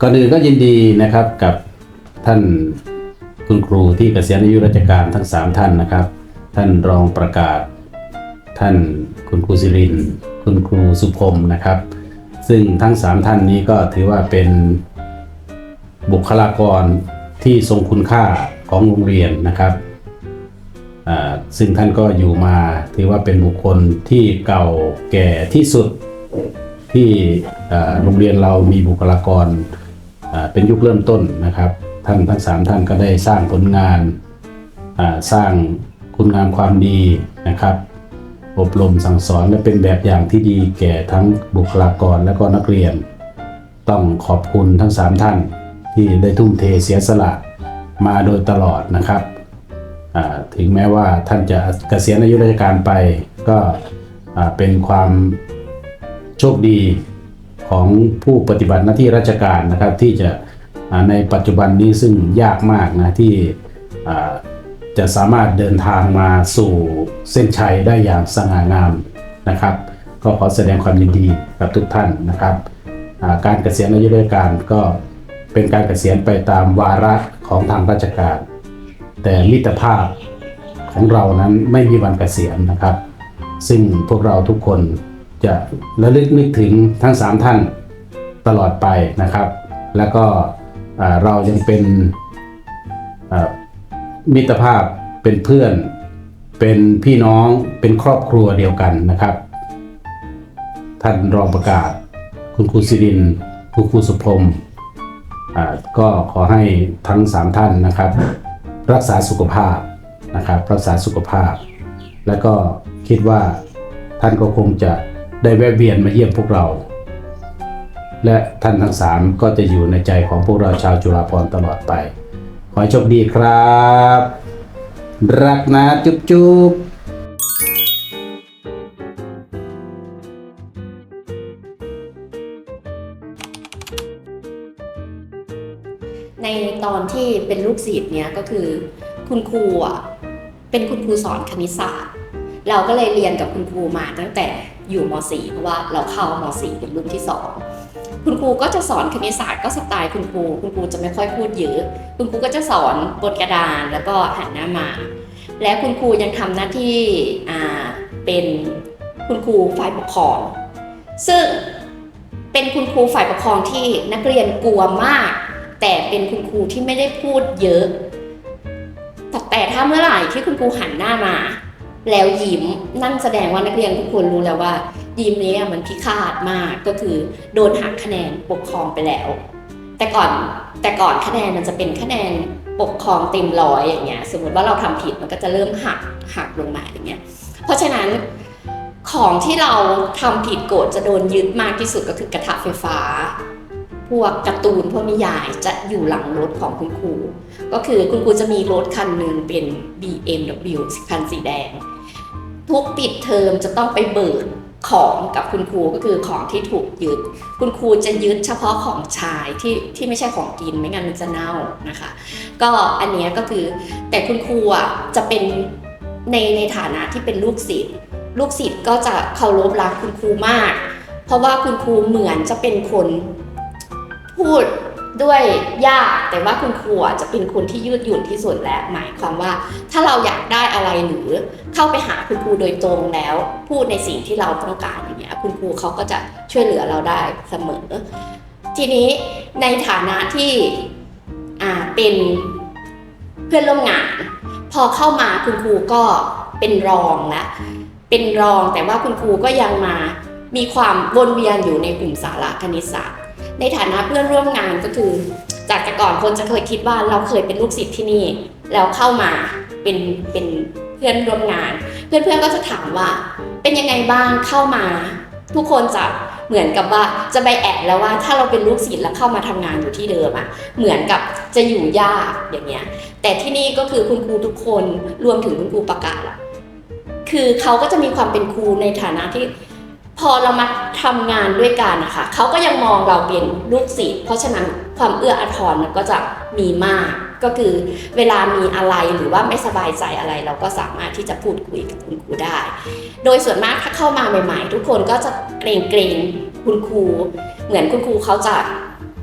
ก่อนอื่นก็ยินดีนะครับกับท่านคุณครูที่เกษียณอายุราชการทั้ง 3 ท่านนะครับ ท่านรองประกาศ ท่านคุณครูสิริน คุณครูสุพรมนะครับ ซึ่งทั้ง 3 ท่านนี้ก็ถือว่าเป็นบุคลากรที่ทรงคุณค่าของโรงเรียนนะครับ ซึ่งท่านก็อยู่มาถือว่าเป็นบุคคลที่เก่าแก่ที่สุดที่โรงเรียนเรามีบุคลากร เป็นยุคเริ่มต้นนะครับ ท่านทั้งสามท่านก็ได้สร้างผลงานสร้างคุณงามความดีนะครับ อบรมสั่งสอนและเป็นแบบอย่างที่ดีแก่ทั้งบุคลากรและก็นักเรียน ต้องขอบคุณทั้งสามท่านที่ได้ทุ่มเทเสียสละมาโดยตลอดนะครับ ถึงแม้ว่าท่านจะเกษียณอายุราชการไปก็เป็นความโชคดี ของผู้ปฏิบัติหน้าที่ราชการนะครับที่จะในปัจจุบันนี้ซึ่งยากมากนะที่จะสามารถเดินทางมาสู่เส้นชัยได้อย่างสง่างามนะครับ ก็ขอแสดงความยินดีกับทุกท่านนะครับการเกษียณอายุราชการก็เป็นการเกษียณไปตามวาระของทางราชการ แต่มิตรภาพของเรานั้นไม่มีวันเกษียณนะครับ ซึ่งพวกเราทุกคน จะระลึกนึกถึงทั้ง 3 ท่านตลอดไปนะครับ แล้วก็เรายังเป็นมิตรภาพเป็นเพื่อน เป็นพี่น้องเป็นครอบครัวเดียวกันนะครับ ท่านรองประกาศ คุณครูสิรินทร์คุณครูสุพรมก็ขอให้ทั้ง 3 ท่านนะครับ รักษาสุขภาพนะครับ รักษาสุขภาพ แล้วก็คิดว่าท่านก็คงจะ ได้แวะเวียนมาเยี่ยมพวกเรา และท่านทั้งสามก็จะอยู่ในใจของพวกเราชาวจุฬาภรณ์ตลอดไป ขอให้โชคดีครับ รักนะจุ๊บจุ๊บในตอนที่เป็นลูกศิษย์เนี่ยก็คือคุณครูอะเป็นคุณครูสอนคณิตศาสตร์ เราก็เลยเรียนกับคุณครูมาตั้งแต่ อยู่ม .4 เพราะว่าเราเข้าม .4 เป็นรุ่นที่ 2 คุณครูก็จะสอนคณิตศาสตร์ก็สไตล์คุณครู คุณครูจะไม่ค่อยพูดเยอะคุณครูก็จะสอนบนกระดานแล้วก็หันหน้ามา และคุณครูยังทำหน้าที่อ่าเป็นคุณครูฝ่ายปกครอง ซึ่งเป็นคุณครูฝ่ายปกครองที่นักเรียนกลัวมาก แต่เป็นคุณครูที่ไม่ได้พูดเยอะ แต่แต่ถ้าเมื่อไหร่ที่คุณครูหันหน้ามา แล้วยิ้มนั่นแสดงว่านักเรียนทุกคนรู้แล้วว่ายิ้มนี้มันพิฆาตมากก็คือโดนหักคะแนนปกครองไปแล้ว แต่ก่อนแต่ก่อนคะแนนมันจะเป็นคะแนนปกครองเต็มร้อยอย่างเงี้ยสมมติว่าเราทำผิดมันก็จะเริ่มหักหักลงมาอย่างเงี้ยเพราะฉะนั้นของที่เราทำผิดโกฎจะโดนยึดมากที่สุดก็คือกระทะไฟฟ้า พวกการ์ตูนพวกนิยายจะอยู่หลังรถของคุณครู ก็คือคุณครูจะมีรถคันหนึ่งเป็น BMW คันสีแดง ทุกปิดเทอมจะต้องไปเบิกของกับคุณครูก็คือของที่ถูกยึด คุณครูจะยึดเฉพาะของชายที่ที่ไม่ใช่ของกินไม่งั้นมันจะเน่านะคะ ก็อันเนี้ยก็คือแต่คุณครูอะจะเป็นในในฐานะที่เป็นลูกศิษย์ลูกศิษย์ก็จะเคารพรักคุณครูมาก เพราะว่าคุณครูเหมือนจะเป็นคนพูด ด้วยยากแต่ว่าคุณครูจะเป็นคนที่ยืดหยุ่นที่สุดและหมายความว่า ถ้าเราอยากได้อะไรหรือเข้าไปหาคุณครูโดยตรงแล้ว พูดในสิ่งที่เราต้องการอย่างเงี้ยคุณครูเขาก็จะช่วยเหลือเราได้เสมอ ทีนี้ในฐานะที่เป็นเพื่อนร่วมงาน พอเข้ามาคุณครูก็เป็นรองและเป็นรองแต่ว่าคุณครูก็ยังมามีความวนเวียนอยู่ในกลุ่มสาระคณิตศาสตร์ ในฐานะเพื่อนร่วมงานก็คือ จากแต่ก่อนคนจะเคยคิดว่าเราเคยเป็นลูกศิษย์ที่นี่ แล้วเข้ามาเป็นเป็นเพื่อนร่วมงาน เพื่อนๆก็จะถามว่า เป็นยังไงบ้างเข้ามา ทุกคนจะเหมือนกับว่าจะไปแอบแล้วว่าถ้าเราเป็นลูกศิษย์แล้วเข้ามาทำงานอยู่ที่เดิมอะเหมือนกับจะอยู่ยากอย่างเงี้ยแต่ที่นี่ก็คือคุณครูทุกคนรวมถึงคุณครูประกาศอะคือเขาก็จะมีความเป็นครูในฐานะที่ พอเรามาทำงานด้วยกันนะคะเขาก็ยังมองเราเป็นลูกศิษย์เพราะฉะนั้นความเอื้ออาทรมันก็จะมีมาก ก็คือเวลามีอะไรหรือว่าไม่สบายใจอะไร เราก็สามารถที่จะพูดคุยกับคุณครูได้ โดยส่วนมากถ้าเข้ามาใหม่ ๆ ทุกคนก็จะเกรงเกรงๆคุณครู เหมือนคุณครูเขาจะ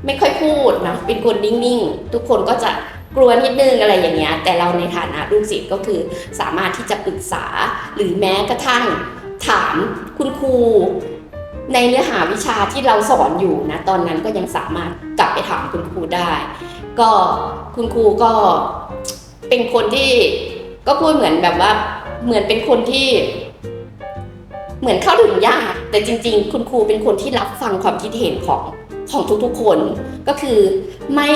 ไม่ค่อยพูดนะเป็นคนนิ่งๆ ทุกคนก็จะกลัวนิดนึงอะไรอย่างเงี้ยแต่เราในฐานะลูกศิษย์ก็คือสามารถที่จะปรึกษาหรือแม้กระทั่ง ถามคุณครูในเนื้อหาวิชาที่เราสอนอยู่นะตอนนั้นก็ยังสามารถกลับไปถามคุณครูได้ ก็คุณครูก็เป็นคนที่ก็พูดเหมือนแบบว่าเหมือนเป็นคนที่ เหมือนเข้าถึงยาก แต่จริง ๆ คุณครูเป็นคนที่รับฟังความคิดเห็นของของทุกๆคนก็คือไม่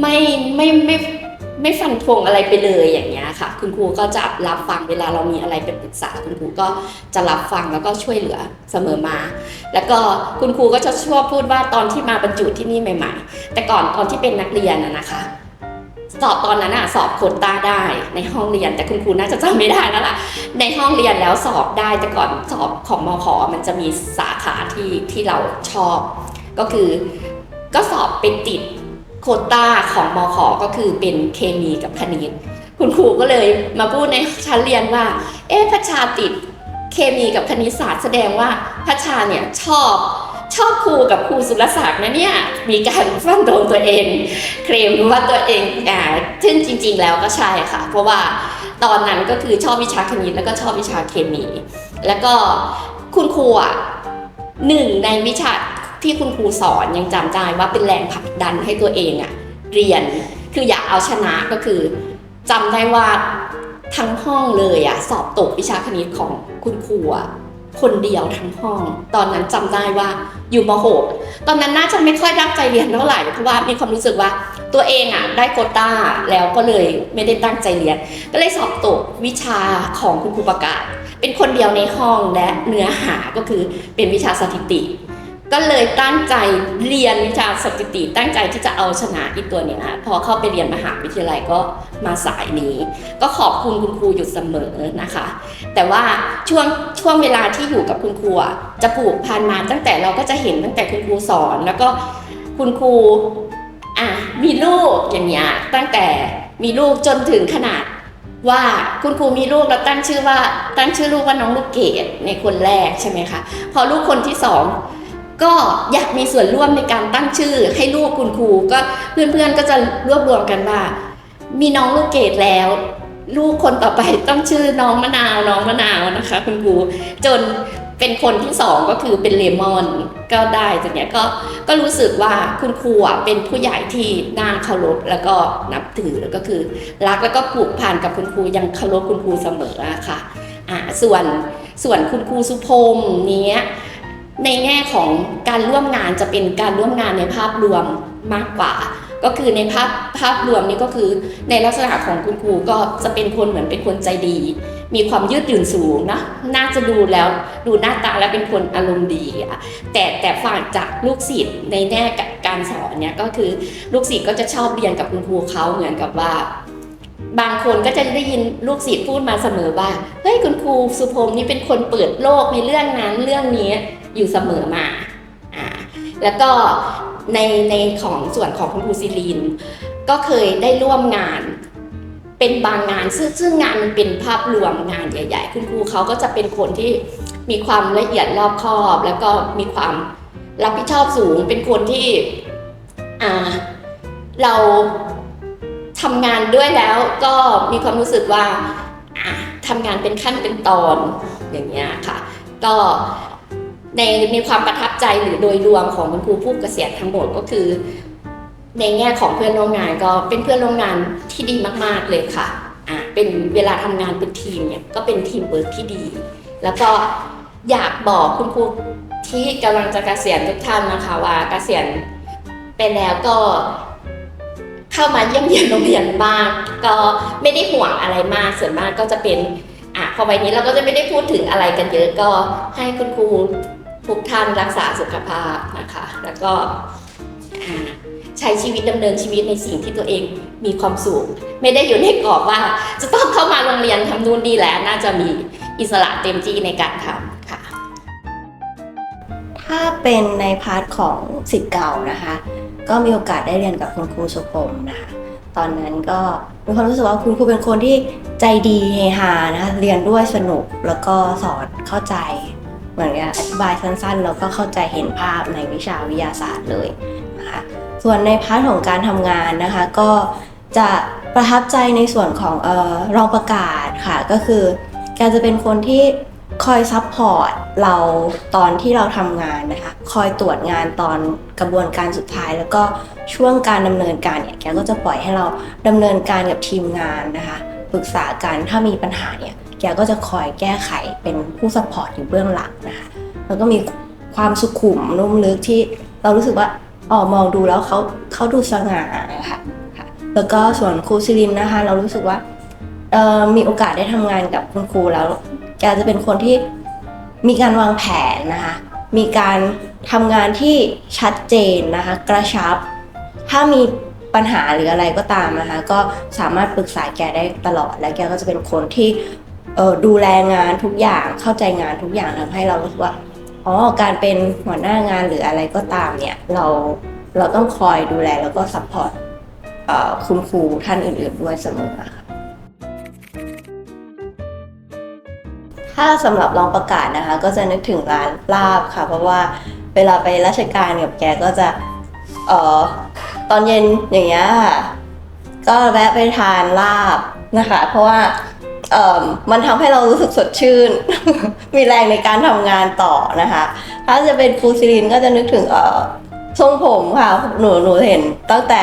ไม่ไม่ไม่ไม่ ไม่ฟันธงอะไรไปเลยอย่างเงี้ยค่ะ คุณครูก็จะรับฟังเวลาเรามีอะไรเป็นปรึกษา คุณครูก็จะรับฟังแล้วก็ช่วยเหลือเสมอมา แล้วก็คุณครูก็จะชอบพูดว่าตอนที่มาบรรจุที่นี่ใหม่ ๆ แต่ก่อนตอนที่เป็นนักเรียนอะนะคะสอบตอนนั้นอะสอบโควต้าได้ในห้องเรียนแต่คุณครูน่าจะจำไม่ได้แล้วล่ะในห้องเรียนแล้วสอบได้แต่ก่อนสอบของมขมันจะมีสาขาที่ที่เราชอบ ก็คือก็สอบไปติด โควต้าของมขก็คือเป็นเคมีกับคณิต คุณครูก็เลยมาพูดในชั้นเรียนว่า เอ๊ะพัชชาติดเคมีกับคณิตศาสตร์แสดงว่าพัชชาเนี่ยชอบชอบครูกับครูสุรศักดิ์นะเนี่ยมีการฟันโดงตัวเอง เคลมว่าตัวเองอ่าซึ่งจริง ๆ แล้วก็ใช่ค่ะ เพราะว่าตอนนั้นก็คือชอบวิชาคณิตแล้วก็ชอบวิชาเคมี แล้วก็คุณครูอะหนึ่งในวิชา ที่คุณครูสอนยังจำได้ว่าเป็นแรงผลักดันให้ตัวเองอะเรียนคืออยากเอาชนะก็คือจำได้ว่าทั้งห้องเลยอะสอบตกวิชาคณิตของคุณครูอะคนเดียวทั้งห้อง ตอนนั้นจำได้ว่าอยู่มหกตอนนั้นน่าจะไม่ค่อยตั้งใจเรียนเท่าไหร่เพราะว่ามีความรู้สึกว่าตัวเองอะได้โคต้าแล้วก็เลยไม่ได้ตั้งใจเรียน ก็เลยสอบตกวิชาของคุณครูประกาศ เป็นคนเดียวในห้องและเนื้อหาก็คือเป็นวิชาสถิติ ก็เลยตั้งใจเรียนวิชาสถิติ ตั้งใจที่จะเอาชนะอีตัวเนี้ยพอเข้าไปเรียนมหาวิทยาลัยก็มาสายนี้ ก็ขอบคุณคุณครูอยู่เสมอนะคะ แต่ว่าช่วงช่วงเวลาที่อยู่กับคุณครูอะจะผูกพันมาตั้งแต่เราก็จะเห็นตั้งแต่คุณครูสอนแล้วก็คุณครูอะมีลูกอย่างเงี้ยตั้งแต่มีลูกจนถึงขนาดว่าคุณครูมีลูกแล้วตั้งชื่อว่าตั้งชื่อลูกว่าน้องลูกเกดในคนแรกใช่ไหมคะพอลูกคนที่สอง ก็อยากมีส่วนร่วมในการตั้งชื่อให้ลูกคุณครูก็เพื่อนๆก็จะรวบรวมกันว่า มีน้องลูกเกดแล้ว ลูกคนต่อไปต้องชื่อน้องมะนาวน้องมะนาวนะคะ คุณครูจนเป็นคนที่สองก็คือเป็นเลมอนก็ได้จากเนี้ยก็ก็รู้สึกว่าคุณครูอะเป็นผู้ใหญ่ที่น่าเคารพแล้วก็นับถือแล้วก็คือ รักแล้วก็ผูกพันกับคุณครูยังเคารพคุณครูเสมอะค่ะอ่าส่วนส่วนคุณครูสุพรมเนี้ย ในแง่ของการร่วมงานจะเป็นการร่วมงานในภาพรวมมากกว่า ก็คือในภาพภาพรวมนี้ก็คือในลักษณะของคุณครูก็จะเป็นคนเหมือนเป็นคนใจดี มีความยืดหยุ่นสูงนะน่าจะดูแล้วดูหน้าตาแล้วเป็นคนอารมณ์ดีอะแต่แต่ฝากจากลูกศิษย์ในแง่การสอนเนี่ยก็คือลูกศิษย์ก็จะชอบเรียนกับคุณครูเขาเหมือนกับว่าบางคนก็จะได้ยินลูกศิษย์พูดมาเสมอว่า เฮ้ยคุณครูสุพรมนี่เป็นคนเปิดโลกในเรื่องนั้นเรื่องนี้ อยู่เสมอมาอ่าแล้วก็ในในของส่วนของคุณครูซิลีน ก็เคยได้ร่วมงานเป็นบางงานซึ่งซึ่งงานมันเป็นภาพรวมงานใหญ่ ๆ คุณครูเขาก็จะเป็นคนที่มีความละเอียดรอบคอบ แล้วก็มีความรับผิดชอบสูง เป็นคนที่อ่าเราทำงานด้วยแล้วก็มีความรู้สึกว่าทำงานเป็นขั้นเป็นตอนอย่างเงี้ยค่ะ ก็ ในมีความประทับใจหรือโดยรวมของคุณครูผู้เกษียณทั้งหมดก็คือ ในแง่ของเพื่อนร่วมงานก็เป็นเพื่อนร่วมงานที่ดีมาก ๆเลยค่ะอะเป็นเวลาทำงานเป็นทีมเนี่ยก็เป็นทีมเวิร์กที่ดี แล้วก็อยากบอกคุณครูที่กำลังจะเกษียณทุกท่านนะคะว่าเกษียณไปแล้วก็เข้ามาเยี่ยมเยียนโรงเรียนบ้างก็ไม่ได้ห่วงอะไรมากส่วนมากก็จะเป็นอะพอไปนี้เราก็จะไม่ได้พูดถึงอะไรกันเยอะก็ให้คุณครู ทุกท่านรักษาสุขภาพนะคะ แล้วก็ใช้ชีวิตดำเนินชีวิตในสิ่งที่ตัวเองมีความสุขไม่ได้อยู่ในกรอบว่า จะต้องเข้ามาโรงเรียนทำนู่นนี่แหละน่าจะมีอิสระเต็มที่ในการทำค่ะ ถ้าเป็นในพาร์ทของสิทธิ์เก่านะคะ ก็มีโอกาสได้เรียนกับคุณครูสุพรมนะคะตอนนั้นก็มีความรู้สึกว่าคุณครูเป็นคนที่ใจดีเฮฮานะคะเรียนด้วยสนุกแล้วก็สอนเข้าใจ เหมือนกับอธิบายสั้นๆ แล้วก็เข้าใจเห็นภาพในวิชาวิทยาศาสตร์เลยนะคะส่วนในพาร์ทของการทำงานนะคะ ก็จะประทับใจในส่วนของเออรองประกาศค่ะ ก็คือแกจะเป็นคนที่คอยซัพพอร์ตเราตอนที่เราทำงานนะคะ คอยตรวจงานตอนกระบวนการสุดท้าย แล้วก็ช่วงการดำเนินการเนี่ยแกก็จะปล่อยให้เราดำเนินการกับทีมงานนะคะ ปรึกษากันถ้ามีปัญหาเนี่ย แกก็จะคอยแก้ไขเป็นผู้ซัพพอร์ตอยู่เบื้องหลังนะคะแล้วก็มีความสุขุมนุ่มลึกที่เรารู้สึกว่าอ๋อมองดูแล้วเขาเขาดูสง่าค่ะค่ะแล้วก็ส่วนครูซิลินนะคะ เรารู้สึกว่ามีโอกาสได้ทำงานกับคุณครูแล้วแกจะเป็นคนที่มีการวางแผนนะคะ มีการทำงานที่ชัดเจนนะคะ กระชับ ถ้ามีปัญหาหรืออะไรก็ตามนะคะ ก็สามารถปรึกษาแกได้ตลอด และแกก็จะเป็นคนที่ เออดูแลงานทุกอย่างเข้าใจงานทุกอย่างทำให้เรารู้สึกว่าอ๋อการเป็นหัวหน้างานหรืออะไรก็ตามเนี่ยเราเราต้องคอยดูแลแล้วก็ซัพพอร์ตคุณครูท่านอื่น ๆ ด้วยเสมอค่ะถ้าสำหรับรองประกาศนะคะ ก็จะนึกถึงร้านลาบค่ะ เพราะว่าเวลาไปราชการกับแกก็จะเอ่อตอนเย็นอย่างเงี้ยค่ะก็แวะไปทานลาบนะคะ เพราะว่า มันทำให้เรารู้สึกสดชื่น มีแรงในการทำงานต่อนะคะ ถ้าจะเป็นครูซิลินก็จะนึกถึงเอ่อทรงผมค่ะ หนูหนูเห็นตั้งแต่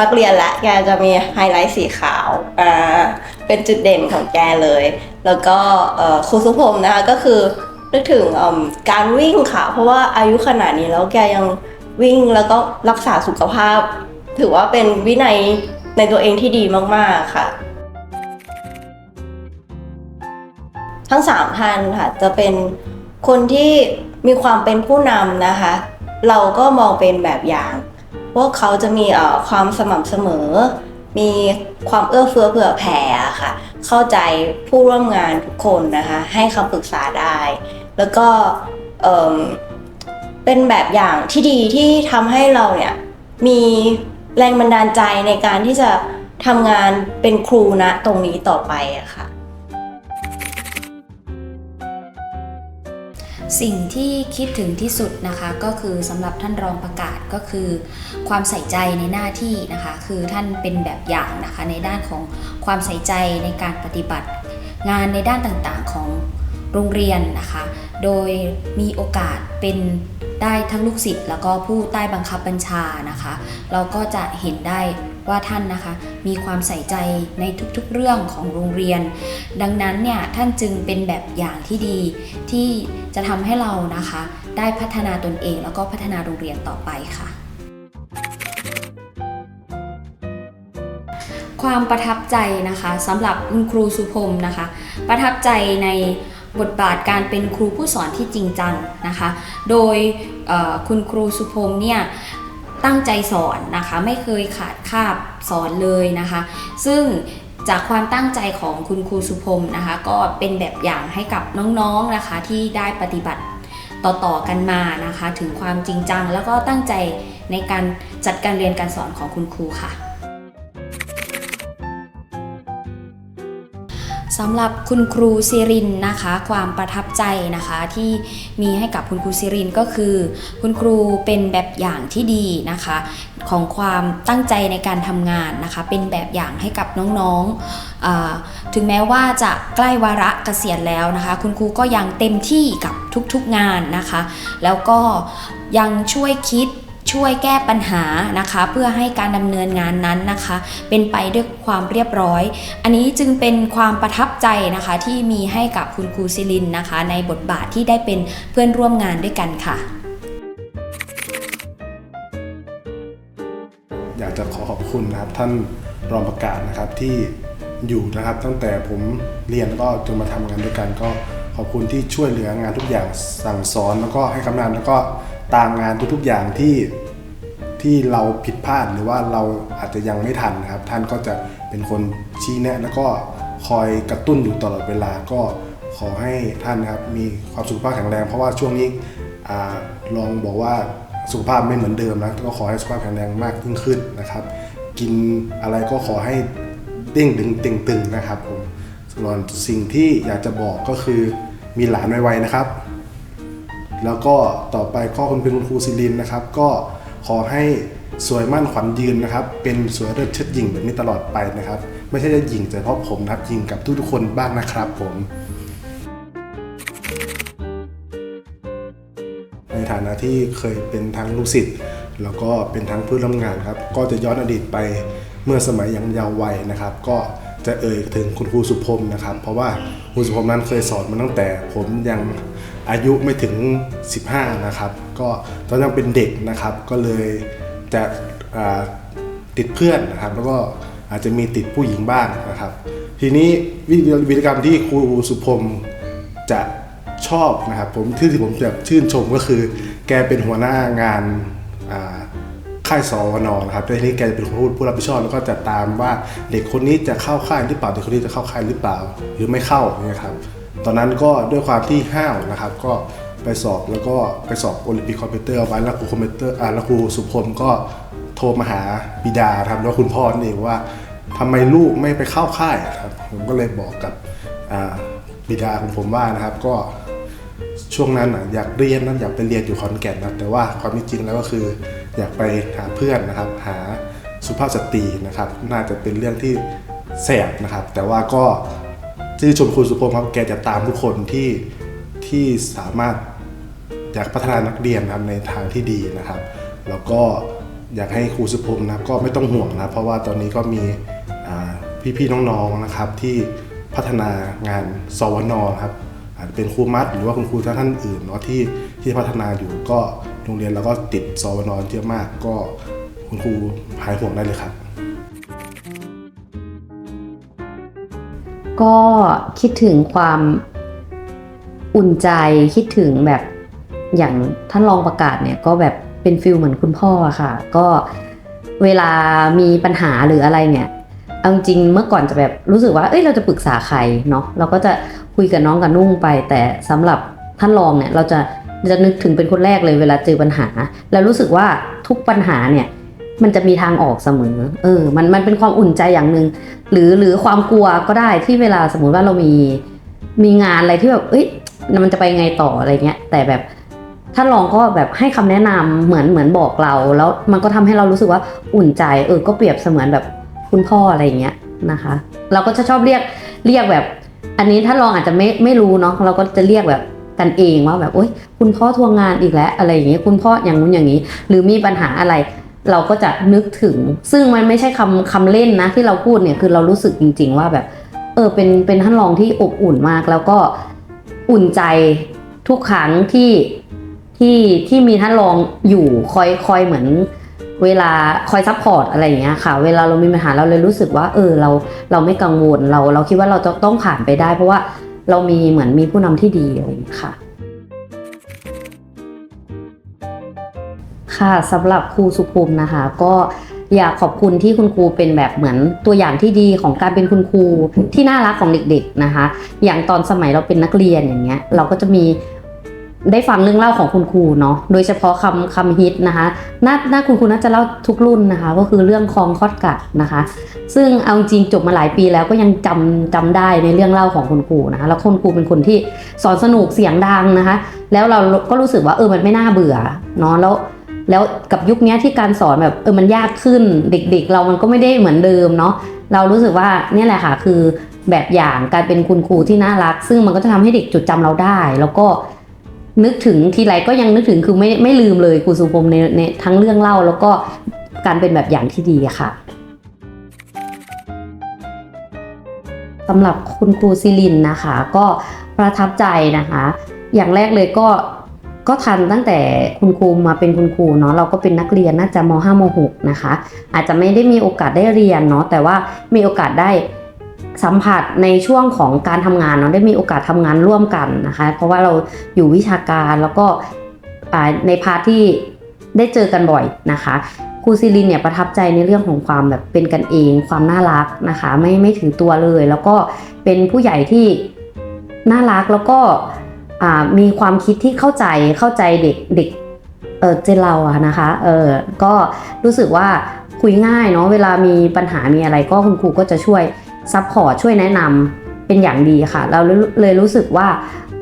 นักเรียนและแกจะมีไฮไลท์สีขาวอ่าเป็นจุดเด่นของแกเลย แล้วก็ครูสุพมนะคะก็คือนึกถึงการวิ่งค่ะ เพราะว่าอายุขนาดนี้แล้วแกยังวิ่งแล้วก็รักษาสุขภาพ ถือว่าเป็นวินัยในตัวเองที่ดีมากๆค่ะ ทั้งสามท่านค่ะจะเป็นคนที่มีความเป็นผู้นำนะคะ เราก็มองเป็นแบบอย่างพวกเขาจะมีความสม่ำเสมอ มีความเอื้อเฟื้อเผื่อแผ่ะค่ะ เข้าใจผู้ร่วมงานทุกคนนะคะ ให้คำปรึกษาได้ แล้วก็เเป็นแบบอย่างที่ดีที่ทำให้เราเนี่ยมีแรงบันดาลใจในการที่จะทำงานเป็นครูณตรงนี้ต่อไปอะค่ะ สิ่งที่คิดถึงที่สุดนะคะก็คือสำหรับท่านรองประกาศก็คือ ความใส่ใจในหน้าที่นะคะ คือท่านเป็นแบบอย่างนะคะในด้านของความใส่ใจในการปฏิบัติ งานในด้านต่างๆของโรงเรียนนะคะ โดยมีโอกาสเป็นได้ทั้งลูกศิษย์แล้วก็ผู้ใต้บังคับบัญชานะคะ เราก็จะเห็นได้ว่าท่านนะคะ มีความใส่ใจในทุกๆเรื่องของโรงเรียน ดังนั้นเนี่ยท่านจึงเป็นแบบอย่างที่ดีที่ จะทำให้เรานะคะ ได้พัฒนาตนเองแล้วก็พัฒนาโรงเรียนต่อไปค่ะ ความประทับใจนะคะสำหรับคุณครูสุพรมนะคะ ประทับใจในบทบาทการเป็นครูผู้สอนที่จริงจังนะคะ โดยคุณครูสุพรมเนี่ยตั้งใจสอนนะคะ ไม่เคยขาดคาบสอนเลยนะคะ ซึ่ง จากความตั้งใจของคุณครูสุพรมนะคะ ก็เป็นแบบอย่างให้กับน้องๆนะคะที่ได้ปฏิบัติต่อๆกันมานะคะ ถึงความจริงจัง แล้วก็ตั้งใจในการจัดการเรียนการสอนของคุณครูค่ะ สำหรับคุณครูซิรินนะคะ ความประทับใจนะคะที่มีให้กับคุณครูซิรินก็คือ คุณครูเป็นแบบอย่างที่ดีนะคะ ของความตั้งใจในการทำงานนะคะ เป็นแบบอย่างให้กับน้องๆ ถึงแม้ว่าจะใกล้วาระเกษียณแล้วนะคะ คุณครูก็ยังเต็มที่กับทุกๆงานนะคะ แล้วก็ยังช่วยคิด ช่วยแก้ปัญหานะคะ เพื่อให้การดำเนินงานนั้นนะคะ เป็นไปด้วยความเรียบร้อย อันนี้จึงเป็นความประทับใจนะคะที่มีให้กับคุณครูซิลินนะคะ ในบทบาทที่ได้เป็นเพื่อนร่วมงานด้วยกันค่ะ อยากจะขอขอบคุณนะครับท่านรองประกาศนะครับที่อยู่นะครับ ตั้งแต่ผมเรียนก็จนมาทำงานด้วยกันก็ขอบคุณที่ช่วยเหลืองานทุกอย่างสั่งสอนแล้วก็ให้คำแนะนำแล้วก็ ตามงานทุกๆอย่างที่ที่เราผิดพลาดหรือว่าเราอาจจะยังไม่ทันนะครับ ท่านก็จะเป็นคนชี้แนะ แล้วก็คอยกระตุ้นอยู่ตลอดเวลาก็ขอให้ท่านนะครับมีความสุขภาพแข็งแรง เพราะว่าช่วงนี้อลองบอกว่าสุขภาพไม่เหมือนเดิมนะก็ขอให้สุขภาพแข็งแรงมากยิ่งขึ้นนะครับ กินอะไรก็ขอให้เด้งดึงต่งตึงนะครับผมส่วนสิ่งที่อยากจะบอกก็คือมีหลานไวๆนะครับ แล้วก็ต่อไปก็คุณเป็นคุณครูซิลินนะครับ ก็ขอให้สวยมั่นขวัญยืนนะครับ เป็นสวยเลิศเชิดหยิ่งแบบนี้ตลอดไปนะครับ ไม่ใช่จะหยิ่งแต่เพราะผมนะครับหยิ่งกับทุกๆคนบ้างนะครับผมในฐานะที่เคยเป็นทั้งลูกศิษย์แล้วก็เป็นทั้งเพื่อนร่วมงานครับ ก็จะย้อนอดีตไปเมื่อสมัยยังเยาว์วัยนะครับ ก็จะเอ่ยถึงคุณครูสุพรมนะครับ เพราะว่าครูสุพรมนั้นเคยสอนมาตั้งแต่ผมยัง อายุไม่ถึง 15 นะครับ ก็ตอนนั้นเป็นเด็กนะครับ ก็เลยจะติดเพื่อนนะครับ แล้วก็อาจจะมีติดผู้หญิงบ้างนะครับ ทีนี้วิวิธีกรรมที่ครูสุพรมจะชอบนะครับผมที่ที่ผมจะชื่นชมก็คือ แกเป็นหัวหน้างานค่ายสวนนะครับทีนี้แกจะเป็นผู้ผู้รับผิดชอบแล้วก็จะตามว่าเด็กคนนี้จะเข้าค่ายหรือเปล่าเด็กคนนี้จะเข้าค่ายหรือเปล่า หรือไม่เข้าเนี่ยครับ ตอนนั้นก็ด้วยความที่ห้าวนะครับก็ไปสอบแล้วก็ไปสอบโอลิมปิกคอมพิวเตอร์เอาไว้แล้วครูคอมพิวเตอร์อ่าแล้วครูสุพลก็โทรมาหาบิดาครับแล้วคุณพ่อนั่เองว่าทำไมลูกไม่ไปเข้าค่ายครับผมก็เลยบอกกับอ่าบิดาของผมว่านะครับก็ช่วงนั้นอยากเรียนนะอยากไปเรียนอยู่ขอนแก่นนะแต่ว่าความจริงแล้วก็คืออยากไปหาเพื่อนนะครับหาสุภาพสตรีนะครับ น่าจะเป็นเรื่องที่แสบนะครับ แต่ว่าก็ ชื่นชมครูสุพงศ์ครับแกจะตามทุกคนที่ที่สามารถอยากพัฒนานักเรียนนะครับในทางที่ดีนะครับ แล้วก็อยากให้ครูสุพงศ์นะครับก็ไม่ต้องห่วงนะเพราะว่าตอนนี้ก็มีอ่พี่ๆน้องๆนะครับที่พัฒนางานสวนครับอาจจะเป็นครูมัดหรือว่าคุณครูท่านอื่นเนาะที่ที่พัฒนาอยู่ก็โรงเรียนเราก็ติดสวนเยอะมากก็คุณครูหายห่วงได้เลยครับ ก็คิดถึงความอุ่นใจคิดถึงแบบอย่างท่านรองประกาศเนี่ยก็แบบเป็นฟิลเหมือนคุณพ่อค่ะ ก็เวลามีปัญหาหรืออะไรเนี่ยเอาจริงเมื่อก่อนจะแบบรู้สึกว่าเอ้ยเราจะปรึกษาใครเนาะเราก็จะคุยกับน้องกับนุ่งไป แต่สำหรับท่านรองเนี่ยเราจะจะนึกถึงเป็นคนแรกเลยเวลาเจอปัญหา แล้วรู้สึกว่าทุกปัญหาเนี่ย มันจะมีทางออกเสมอ เออ มันมันเป็นความอุ่นใจอย่างหนึ่งหรือหรือความกลัวก็ได้ที่เวลาสมมุติว่าเรามีมีงานอะไรที่แบบเอ้ยมันจะไปไงต่ออะไรเงี้ย แต่แบบถ้าลองก็แบบให้คำแนะนำเหมือนเหมือนบอกเรา แล้วมันก็ทำให้เรารู้สึกว่าอุ่นใจ เออ ก็เปรียบเสมือนแบบคุณพ่ออะไรเงี้ยนะคะ เราก็จะชอบเรียกเรียกแบบ อันนี้ถ้าลองอาจจะไม่ไม่รู้เนาะเราก็จะเรียกแบบกันเองว่าแบบโอ๊ยคุณพ่อทวงงานอีกแล้วอะไรอย่างเงี้ยคุณพ่ออย่างนู้นอย่างนี้ หรือมีปัญหาอะไร เราก็จะนึกถึง ซึ่งมันไม่ใช่คำคำเล่นนะที่เราพูดเนี่ยคือเรารู้สึกจริง ๆ ว่าแบบเออเป็นเป็นท่านรองที่อบอุ่นมาก แล้วก็อุ่นใจทุกครั้งที่ที่ที่มีท่านรองอยู่คอยคอยเหมือนเวลาคอยซัพพอร์ตอะไรอย่างเงี้ยค่ะ เวลาเรามีปัญหาเราเลยรู้สึกว่า เออเราเราไม่กังวลเราเราคิดว่าเราจะต้องผ่านไปได้ เพราะว่าเรามีเหมือนมีผู้นำที่ดีอะไรอย่างเงี้ยค่ะ ค่ะสำหรับครูสุภูมินะคะ ก็อยากขอบคุณที่คุณครูเป็นแบบเหมือนตัวอย่างที่ดีของการเป็นคุณครูที่น่ารักของเด็กๆนะคะ อย่างตอนสมัยเราเป็นนักเรียนอย่างเงี้ยเราก็จะมีได้ฟังเรื่องเล่าของคุณครูเนาะโดยเฉพาะคำคำฮิตนะคะน่าน่าคุณครูน่าจะเล่าทุกรุ่นนะคะ ก็คือเรื่องคลองคอดกัดนะคะ ซึ่งเอาจริงจบมาหลายปีแล้วก็ยังจำจำได้ในเรื่องเล่าของคุณครูนะคะแล้วคุณครูเป็นคนที่สอนสนุกเสียงดังนะคะ แล้วเราก็รู้สึกว่าเออมันไม่น่าเบื่อเนาะแล้ว แล้วกับยุคนี้ที่การสอนแบบเออมันยากขึ้นเด็ก ๆ เรามันก็ไม่ได้เหมือนเดิมเนาะเรารู้สึกว่านี่แหละค่ะคือแบบอย่างการเป็นคุณครูที่น่ารัก ซึ่งมันก็จะทำให้เด็กจดจำเราได้ แล้วก็นึกถึงทีไรก็ยังนึกถึงคือไม่ไม่ลืมเลยครูสุพรมในในทั้งเรื่องเล่า แล้วก็การเป็นแบบอย่างที่ดีค่ะสำหรับคุณครูซิลินนะคะ ก็ประทับใจนะคะ อย่างแรกเลยก็ ก็ทันตั้งแต่คุณครูมาเป็นคุณครูเนาะเราก็เป็นนักเรียนน่าจะม5ม6นะคะ อาจจะไม่ได้มีโอกาสได้เรียนเนาะแต่ว่ามีโอกาสได้สัมผัสในช่วงของการทำงานเนาะได้มีโอกาสทำงานร่วมกันนะคะ เพราะว่าเราอยู่วิชาการแล้วก็ในพาร์ทที่ได้เจอกันบ่อยนะคะครูซิลินเนี่ยประทับใจในเรื่องของความแบบเป็นกันเอง ความน่ารักนะคะ ไม่ไม่ถือตัวเลย แล้วก็เป็นผู้ใหญ่ที่น่ารักแล้วก็ มีความคิดที่เข้าใจเข้าใจเด็กเด็กเออเจนเราอะนะคะเออก็รู้สึกว่าคุยง่ายเนาะเวลามีปัญหามีอะไรก็คุณครูก็จะช่วยซัพพอร์ตช่วยแนะนำเป็นอย่างดีค่ะ เราเลยเลยรู้สึกว่า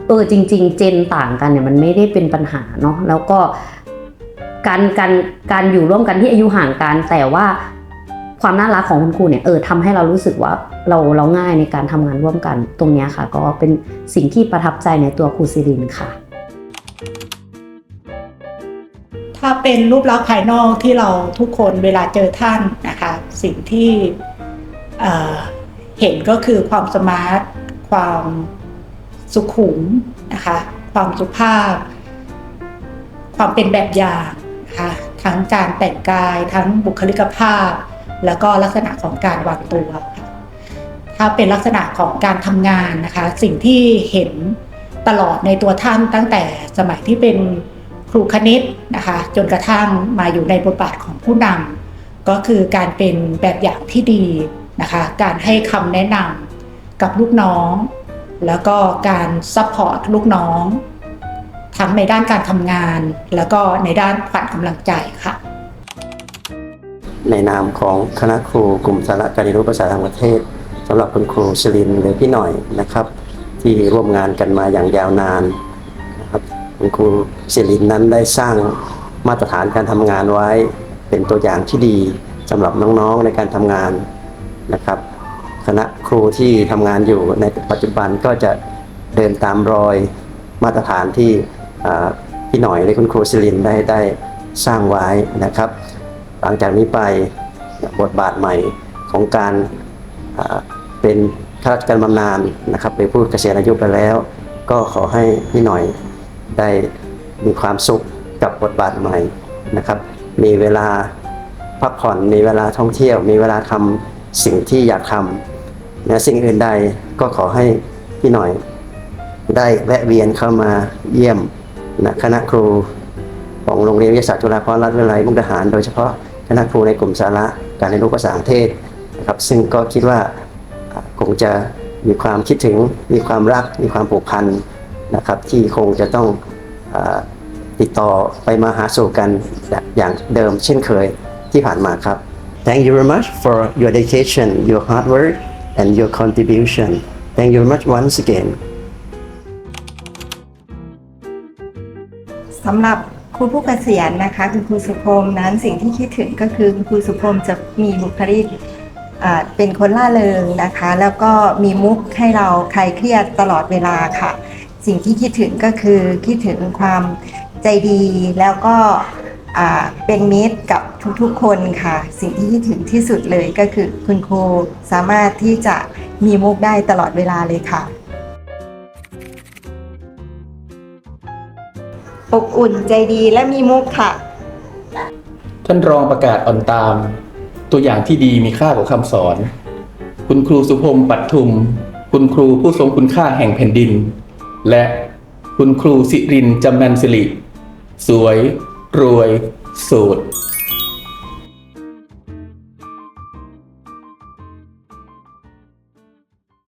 เออจริง ๆ เจนต่างกันเนี่ยมันไม่ได้เป็นปัญหาเนาะแล้วก็การการการอยู่ร่วมกันที่อายุห่างกันแต่ว่า ความน่ารักของคุณครูเนี่ยเออทำให้เรารู้สึกว่าเราเราง่ายในการทำงานร่วมกันตรงเนี้ยค่ะ ก็เป็นสิ่งที่ประทับใจในตัวครูซิรินค่ะ ถ้าเป็นรูปลักษณ์ภายนอกที่เราทุกคนเวลาเจอท่านนะคะ สิ่งที่เเห็นก็คือความสมาร์ท ความสุขุมนะคะ ความสุภาพ ความเป็นแบบอย่างนะคะทั้งการแต่งกายทั้งบุคลิกภาพ แล้วก็ลักษณะของการวางตัวถ้าเป็นลักษณะของการทำงานนะคะ สิ่งที่เห็นตลอดในตัวท่านตั้งแต่สมัยที่เป็นครูคณิตนะคะ จนกระทั่งมาอยู่ในบทบาทของผู้นำก็คือการเป็นแบบอย่างที่ดีนะคะ การให้คำแนะนำกับลูกน้อง แล้วก็การซัพพอร์ตลูกน้องทั้งในด้านการทำงาน แล้วก็ในด้านขวัญกำลังใจค่ะ ในนามของคณะครูกลุ่มสาระการเรียนรู้ภาษาต่างประเทศสำหรับคุณครูชลินหรือพี่หน่อยนะครับ ที่ร่วมงานกันมาอย่างยาวนานนะครับคุณครูชลินนั้นได้สร้างมาตรฐานการทำงานไว้ เป็นตัวอย่างที่ดีสำหรับน้องๆในการทำงานนะครับ คณะครูที่ทำงานอยู่ในปัจจุบันก็จะเดินตามรอยมาตรฐานที่พี่หน่อยและคุณครูชลินได้ได้สร้างไว้นะครับ หลังจากนี้ไปบทบาทใหม่ของการเป็นข้าราชการบำนาญนะครับเป็นผู้เกษียณอายุไปแล้ว ก็ขอให้พี่หน่อยได้มีความสุขกับบทบาทใหม่นะครับ มีเวลาพักผ่อนมีเวลาท่องเที่ยว มีเวลาทำสิ่งที่อยากทำนะสิ่งอื่นใดก็ขอให้พี่หน่อยได้แวะเวียนเข้ามาเยี่ยมนะคณะครู ของโรงเรียนวิทยาศาสตร์จุฬาภรณ์รัฐวิทยาลัยมุกดาหาร โดยเฉพาะคณะครูในกลุ่มสาระการเรียนรู้ภาษาอังกฤษนะครับซึ่งก็คิดว่าอ่าคงจะมีความคิดถึงมีความรักมีความผูกพันนะครับที่คงจะต้องอาติดต่อไปมาหาสู่กันอย่างเดิมเช่นเคยที่ผ่านมาครับ Thank you very much for your dedication, your hard work, and your contribution. Thank you very much once again. สำหรับ ครูผู้เกษียณนะคะคุณครูสุพรมนั้นสิ่งที่คิดถึงก็คือคุณครูสุพรมจะมีบุคลิกเป็นคนล่าเริงนะคะ แล้วก็มีมุกให้เราคลายเครียดตลอดเวลาค่ะ สิ่งที่คิดถึงก็คือคิดถึงความใจดีแล้วก็เป็นมิตรกับทุกๆคนค่ะ สิ่งที่คิดถึงที่สุดเลยก็คือคุณครูสามารถที่จะมีมุกได้ตลอดเวลาเลยค่ะ อบอุ่นใจดีและมีมุกค่ะ ท่านรองประกาศอ่อนตาม ตัวอย่างที่ดีมีค่าของคำสอน คุณครูสุพมปัทุม คุณครูผู้ทรงคุณค่าแห่งแผ่นดิน และคุณครูสิรินจำนันสิริ สวย รวย สูตร